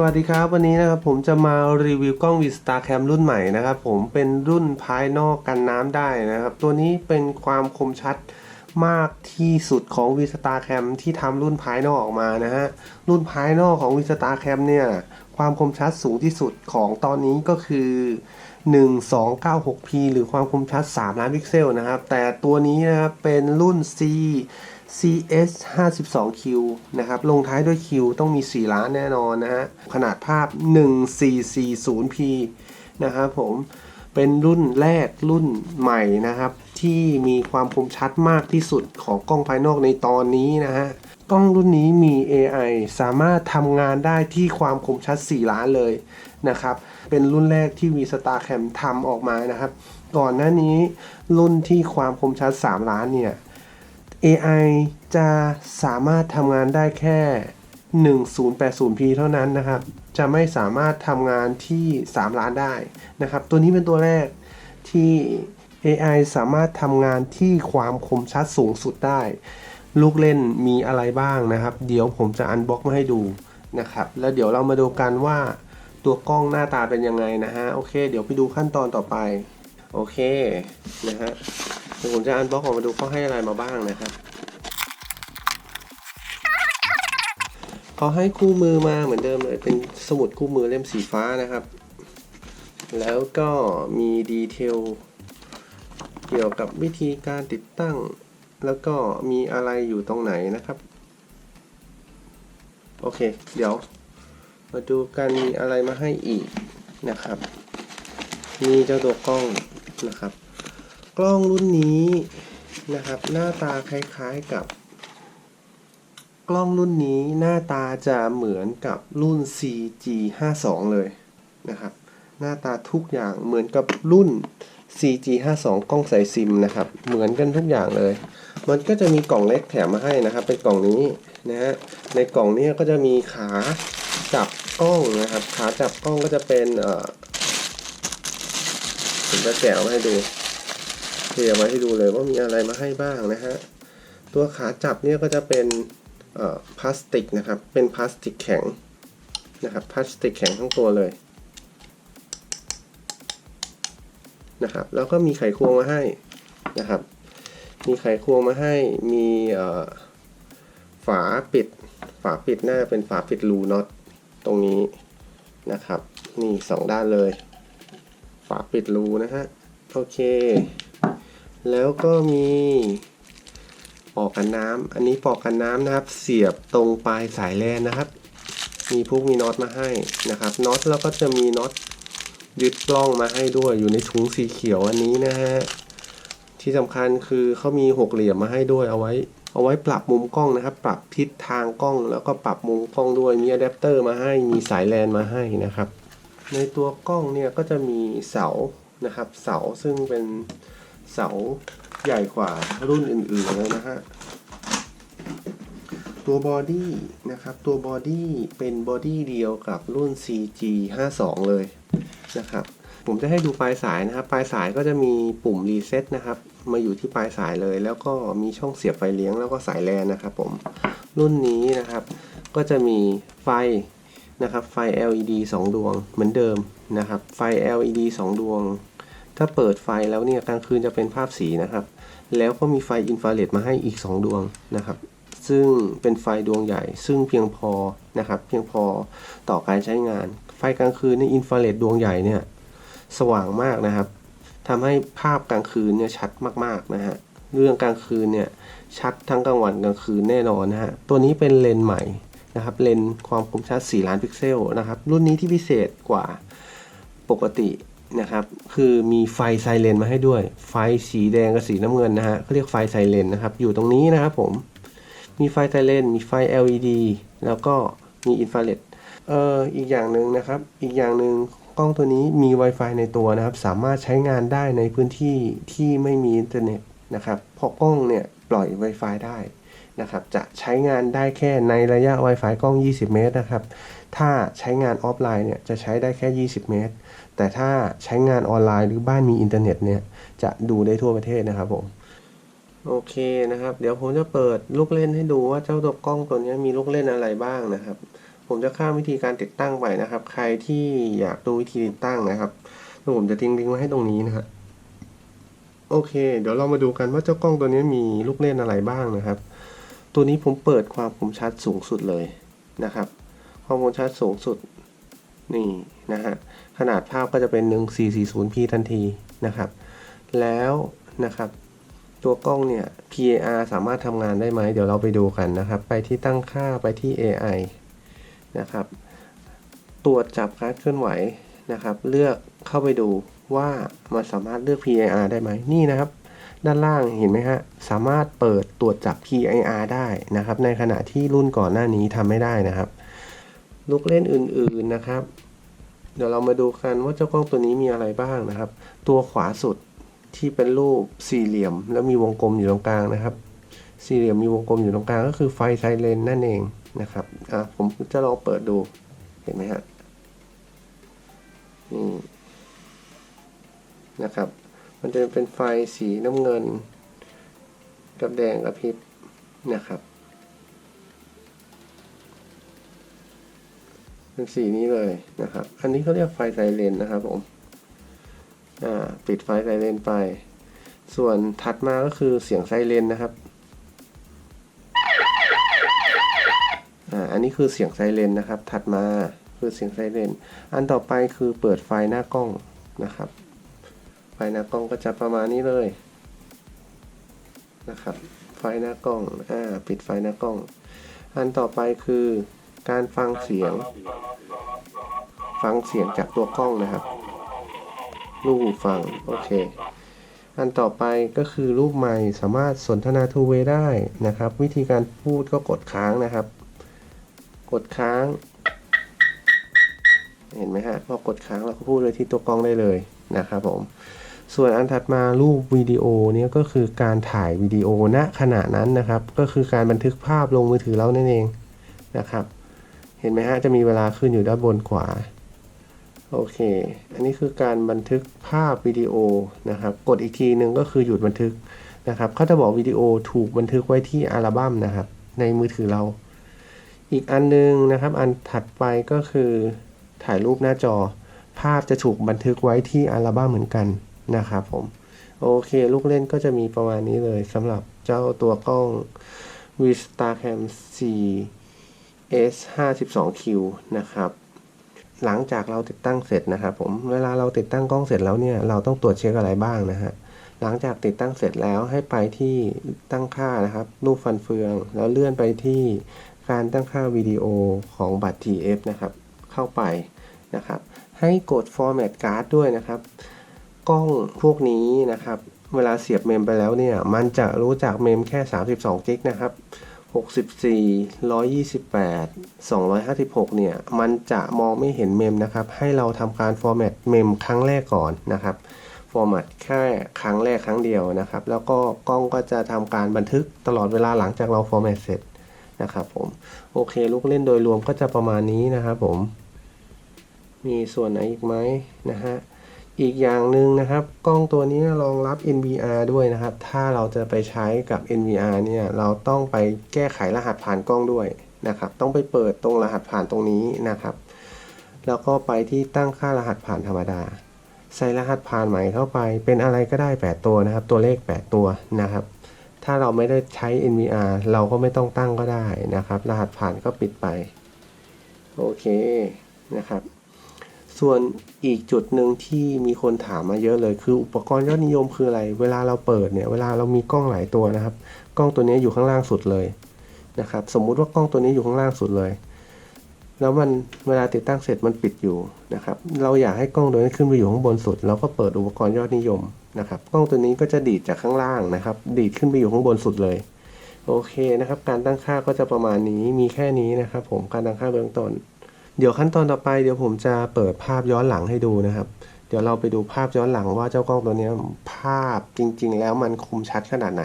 สวัสดีครับ วันนี้นะครับผมจะมารีวิวกล้อง Vista Cam รุ่นใหม่นะครับผมเป็นรุ่นภายนอกกันน้ำได้นะครับ ตัวนี้เป็นความคมชัดมากที่สุดของ Vista Cam ที่ทำรุ่นภายนอกออกมานะฮะรุ่นภายนอกของ Vista Cam เนี่ยความคมชัดสูงที่สุดของตอนนี้ก็คือ 1296p หรือความคมชัด 3 ล้านพิกเซลนะครับ แต่ตัวนี้นะครับเป็นรุ่น C CS 52Q นะครับ ลงท้ายด้วย Q ต้องมี 4 ล้านแน่นอนนะฮะ ขนาดภาพ 1440p นะครับผม เป็นรุ่นแรกรุ่นใหม่นะครับ ที่มีความคมชัดมากที่สุดของกล้องภายนอกในตอนนี้นะฮะ กล้องรุ่นนี้มี AI สามารถทำงานได้ที่ความคมชัด 4 ล้านเลยนะครับ เป็นรุ่นแรกที่ v s t a r Cam ทำออกมานะครับ ก่อนหน้านี้รุ่นที่ความคมชัด 3 ล้านเนี่ย AI จะสามารถทำงานได้แค่ 1080p เท่านั้นนะครับ จะไม่สามารถทำงานที่ 3 ล้านได้นะครับ ตัวนี้เป็นตัวแรกที่ AI สามารถทำงานที่ความคมชัดสูงสุดได้ ลูกเล่นมีอะไรบ้างนะครับ เดี๋ยวผมจะอันบ็อกมาให้ดูนะครับ แล้วเดี๋ยวเรามาดูกันว่าตัวกล้องหน้าตาเป็นยังไงนะฮะ โอเค เดี๋ยวไปดูขั้นตอนต่อไป โอเค นะฮะ เดี๋ยวผมจะอันบล็อกออกมาดูเขาให้อะไรมาบ้างนะครับเขาให้คู่มือมาเหมือนเดิมเลยเป็นสมุดคู่มือเล่มสีฟ้านะครับ แล้วก็มีดีเทลเกี่ยวกับวิธีการติดตั้ง แล้วก็มีอะไรอยู่ตรงไหนนะครับ โอเค เดี๋ยว มาดูกันมีอะไรมาให้อีกนะครับ มีเจ้าตัวกล้องนะครับ กล้องรุ่นนี้นะครับ หน้าตาคล้ายๆกับ กล้องรุ่นนี้หน้าตาจะเหมือนกับรุ่น CG52 เลยนะครับ หน้าตาทุกอย่างเหมือนกับรุ่น CG52 กล้องใสายซิมนะครับ เหมือนกันทุกอย่างเลย มันก็จะมีกล่องเล็กแถมมาให้นะครับ เป็นกล่องนี้นะฮะในกล่องนี้ก็จะมีขาจับกล้องนะครับ ขาจับกล้องก็จะเป็นเอ่อผมจะแกะมาให้ดู ลียร์ไว้ให้ดูเลยว่ามีอะไรมาให้บ้างนะฮะ ตัวขาจับเนี่ยก็จะเป็นพลาสติกนะครับ เป็นพลาสติกแข็งนะครับ พลาสติกแข็งทั้งตัวเลยนะครับ แล้วก็มีไขควงมาให้นะครับ มีไขควงมาให้ มีฝาปิด ฝาปิดน่าจะเป็นฝาปิดรูน็อตตรงนี้นะครับ นี่สองด้านเลย ฝาปิดรูนะฮะ โอเค แล้วก็มีปอกกันน้ำ อันนี้ปอกกันน้ำนะครับ เสียบตรงปลายสายแลนนะครับ มีพุกมีน็อตมาให้นะครับ น็อตแล้วก็จะมีน็อตยึดกล้องมาให้ด้วย อยู่ในถุงสีเขียวอันนี้นะฮะ ที่สำคัญคือเขามีหกเหลี่ยมมาให้ด้วยเอาไว้ เอาไว้ปรับมุมกล้องนะครับ ปรับทิศทางกล้อง แล้วก็ปรับมุมกล้องด้วย มีอะแดปเตอร์มาให้ มีสายแลนมาให้นะครับ ในตัวกล้องเนี่ยก็จะมีเสานะครับ เสาซึ่งเป็น เสาใหญ่กว่ารุ่นอื่นๆเลยนะฮะ ตัวบอดี้นะครับ ตัวบอดี้เป็นบอดี้เดียวกับรุ่น CG 52เลยนะครับ ผมจะให้ดูปลายสายนะครับ ปลายสายก็จะมีปุ่มรีเซ็ตนะครับ มาอยู่ที่ปลายสายเลย แล้วก็มีช่องเสียบไฟเลี้ยงแล้วก็สายแลนนะครับผม รุ่นนี้นะครับ ก็จะมีไฟนะครับ ไฟ LED 2 ดวงเหมือนเดิมนะครับ ไฟ LED 2 ดวง ถ้าเปิดไฟแล้วเนี่ยกลางคืนจะเป็นภาพสีนะครับ แล้วก็มีไฟอินฟราเรดมาให้อีก 2 ดวงนะครับ ซึ่งเป็นไฟดวงใหญ่ ซึ่งเพียงพอนะครับเพียงพอต่อการใช้งาน ไฟกลางคืนในอินฟราเรดดวงใหญ่เนี่ยสว่างมากนะครับทำให้ภาพกลางคืนเนี่ยชัดมากๆนะฮะเรื่องกลางคืนเนี่ยชัดทั้งกลางวันกลางคืนแน่นอนนะฮะตัวนี้เป็นเลนส์ใหม่นะครับเลนส์ความคมชัด 4 ล้านพิกเซลนะครับรุ่นนี้ที่พิเศษกว่าปกติ นะครับ คือมีไฟไซเรนมาให้ด้วย ไฟสีแดงกับสีน้ำเงินนะฮะเขาเรียกไฟไซเรนนะครับ อยู่ตรงนี้นะครับผม มีไฟไซเรนมีไฟ LED แล้วก็มีอินฟราเรดเอ่ออีกอย่างหนึ่งนะครับ อีกอย่างหนึ่งกล้องตัวนี้มี Wi-Fi ในตัวนะครับ สามารถใช้งานได้ในพื้นที่ที่ไม่มีอินเทอร์เน็ตนะครับเพราะกล้องเนี่ยปล่อย Wi-Fi ได้นะครับ จะใช้งานได้แค่ในระยะ Wi-Fi กล้อง 20 เมตรนะครับ ถ้าใช้งานออฟไลน์เนี่ยจะใช้ได้แค่ 20 เมตร แต่ถ้าใช้งานออนไลน์หรือบ้านมีอินเทอร์เน็ตเนี่ยจะดูได้ทั่วประเทศนะครับผมโอเคนะครับ เดี๋ยวผมจะเปิดลูกเล่นให้ดูว่าเจ้าตัวกล้องตัวนี้มีลูกเล่นอะไรบ้างนะครับ ผมจะข้ามวิธีการติดตั้งไปนะครับ ใครที่อยากดูวิธีติดตั้งนะครับเดี๋ยวผมจะทิ้งลิงก์ไว้ให้ตรงนี้นะครับโอเค เดี๋ยวเรามาดูกันว่าเจ้ากล้องตัวนี้มีลูกเล่นอะไรบ้างนะครับ ตัวนี้ผมเปิดความคมชัดสูงสุดเลยนะครับ ความคมชัดสูงสุดนี่นะฮะขนาดภาพก็จะเป็น 1440p ทันทีนะครับ แล้วนะครับตัวกล้องเนี่ย PAR สามารถทำงานได้ไหม เดี๋ยวเราไปดูกันนะครับ ไปที่ตั้งค่าไปที่ AI นะครับ ตรวจจับการเคลื่อนไหวนะครับ เลือกเข้าไปดูว่ามันสามารถเลือก PIR ได้ไหมนี่นะครับ ด้านล่างเห็นไหมฮะ สามารถเปิดตรวจจับ PIR ได้นะครับ ในขณะที่รุ่นก่อนหน้านี้ทำไม่ได้นะครับ ลูกเล่นอื่นๆนะครับ เดี๋ยวเรามาดูกันว่าเจ้ากล้องตัวนี้มีอะไรบ้างนะครับ ตัวขวาสุดที่เป็นรูปสี่เหลี่ยม แล้วมีวงกลมอยู่ตรงกลางนะครับ สี่เหลี่ยมมีวงกลมอยู่ตรงกลางก็คือไฟไซเรนนั่นเองนะครับอะผมจะลองเปิดดูเห็นไหมฮะนี่นะครับ มันจะเป็นไฟสีน้ำเงิน กับแดงกระพริบนะครับ เป็นสีนี้เลยนะครับ อันนี้เขาเรียกไฟไซเรนนะครับผมอ่าปิดไฟไซเรนไป ส่วนถัดมาก็คือเสียงไซเรนนะครับอ่าอันนี้คือเสียงไซเรนนะครับ ถัดมาคือเสียงไซเรน อันต่อไปคือเปิดไฟหน้ากล้องนะครับ ไฟหน้ากล้องก็จะประมาณนี้เลยนะครับ ไฟหน้ากล้อง อ่า ปิดไฟหน้ากล้อง อันต่อไปคือ การฟังเสียง ฟังเสียงจากตัวกล้องนะครับ รูปฟัง โอเค อันต่อไปก็คือรูปใหม่สามารถสนทนาทูเวได้นะครับ วิธีการพูดก็กดค้างนะครับ กดค้าง เห็นไหมฮะพอกดค้างเราก็พูดเลยที่ตัวกล้องได้เลยนะครับผมส่วนอันถัดมารูปวิดีโอเนี่ยก็คือการถ่ายวิดีโอณขณะนั้นนะครับ ก็คือการบันทึกภาพลงมือถือเรานั่นเองนะครับ เห็นไหมฮะ จะมีเวลาขึ้นอยู่ด้านบนขวา โอเค อันนี้คือการบันทึกภาพวิดีโอนะครับ กดอีกทีนึงก็คือหยุดบันทึกนะครับเขาจะบอกวิดีโอถูกบันทึกไว้ที่อัลบั้มนะครับ ในมือถือเรา อีกอันนึงนะครับ อันถัดไปก็คือถ่ายรูปหน้าจอ ภาพจะถูกบันทึกไว้ที่อัลบั้มเหมือนกันนะครับผม โอเค ลูกเล่นก็จะมีประมาณนี้เลยสำหรับเจ้าตัวกล้อง v i s t a c a m 4 S52Q นะครับหลังจากเราติดตั้งเสร็จนะครับผมเวลาเราติดตั้งกล้องเสร็จแล้วเนี่ยเราต้องตรวจเช็คอะไรบ้างนะฮะหลังจากติดตั้งเสร็จแล้วให้ไปที่ตั้งค่านะครับ รูปฟันเฟือง แล้วเลื่อนไปที่การตั้งค่าวิดีโอของบัตร TF นะครับ เข้าไปนะครับ ให้กด format card ด้วยนะครับ กล้องพวกนี้นะครับ เวลาเสียบเมมไปแล้วเนี่ย มันจะรู้จักเมมแค่ 32 กิกนะครับ 64 128 256 เนี่ย มันจะมองไม่เห็นเมมนะครับ ให้เราทำการ format เมมครั้งแรกก่อนนะครับ format แค่ครั้งแรกครั้งเดียวนะครับ แล้วก็กล้องก็จะทำการบันทึกตลอดเวลาหลังจากเรา format เสร็จนะครับผม โอเค ลูกเล่นโดยรวมก็จะประมาณนี้นะครับผม มีส่วนไหนอีกไหมนะฮะ อีกอย่างหนึ่งนะครับ กล้องตัวนี้รองรับ NVR ด้วยนะครับ ถ้าเราจะไปใช้กับ NVR เนี่ยเราต้องไปแก้ไขรหัสผ่านกล้องด้วยนะครับ ต้องไปเปิดตรงรหัสผ่านตรงนี้นะครับ แล้วก็ไปที่ตั้งค่ารหัสผ่านธรรมดา ใส่รหัสผ่านใหม่เข้าไป เป็นอะไรก็ได้ 8 ตัวนะครับ ตัวเลข 8 ตัวนะครับ ถ้าเราไม่ได้ใช้ NVR เราก็ไม่ต้องตั้งก็ได้นะครับ รหัสผ่านก็ปิดไป โอเคนะครับ ส่วนอีกจุดหนึ่งที่มีคนถามมาเยอะเลย คืออุปกรณ์ยอดนิยมคืออะไร เวลาเราเปิดเนี่ย เวลาเรามีกล้องหลายตัวนะครับ กล้องตัวนี้อยู่ข้างล่างสุดเลยนะครับ สมมุติว่ากล้องตัวนี้อยู่ข้างล่างสุดเลย แล้วมันเวลาติดตั้งเสร็จมันปิดอยู่นะครับ เราอยากให้กล้องตัวนี้ขึ้นไปอยู่ข้างบนสุด เราก็เปิดอุปกรณ์ยอดนิยมนะครับ กล้องตัวนี้ก็จะดีดจากข้างล่างนะครับ ดีดขึ้นไปอยู่ข้างบนสุดเลย โอเคนะครับ การตั้งค่าก็จะประมาณนี้ มีแค่นี้นะครับ ผม การตั้งค่าเบื้องต้น เดี๋ยวขั้นตอนต่อไปเดี๋ยวผมจะเปิดภาพย้อนหลังให้ดูนะครับ เดี๋ยวเราไปดูภาพย้อนหลังว่าเจ้ากล้องตัวนี้ภาพจริง ๆ แล้วมันคมชัดขนาดไหน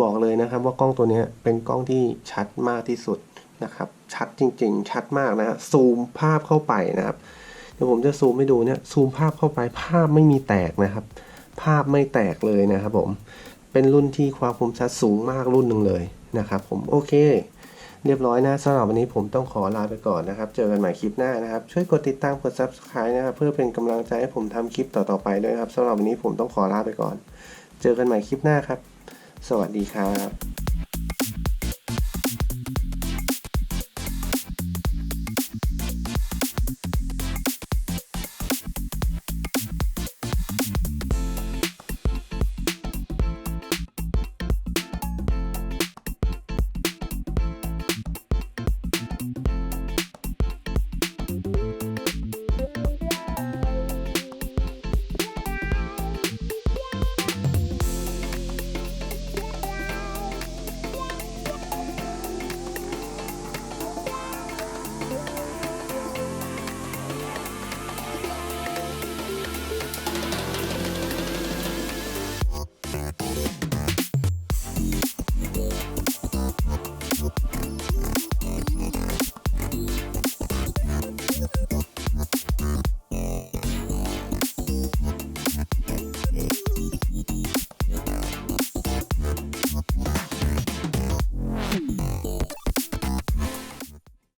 บอกเลยนะครับว่ากล้องตัวนี้เป็นกล้องที่ชัดมากที่สุดนะครับ ชัดจริง ๆ ชัดมากนะฮะซูมภาพเข้าไปนะครับ เดี๋ยวผมจะซูมให้ดูเนี่ยซูมภาพเข้าไปภาพไม่มีแตกนะครับ ภาพไม่แตกเลยนะครับผมเป็นรุ่นที่ความคมชัดสูงมากรุ่นหนึ่งเลยนะครับ ผมโอเค เรียบร้อยนะสำหรับวันนี้ผมต้องขอลาไปก่อนนะครับ เจอกันใหม่คลิปหน้านะครับ ช่วยกดติดตามกด subscribe นะครับ เพื่อเป็นกำลังใจให้ผมทำคลิปต่อๆไปด้วยครับสำหรับวันนี้ผมต้องขอลาไปก่อน เจอกันใหม่คลิปหน้าครับ สวัสดีครับ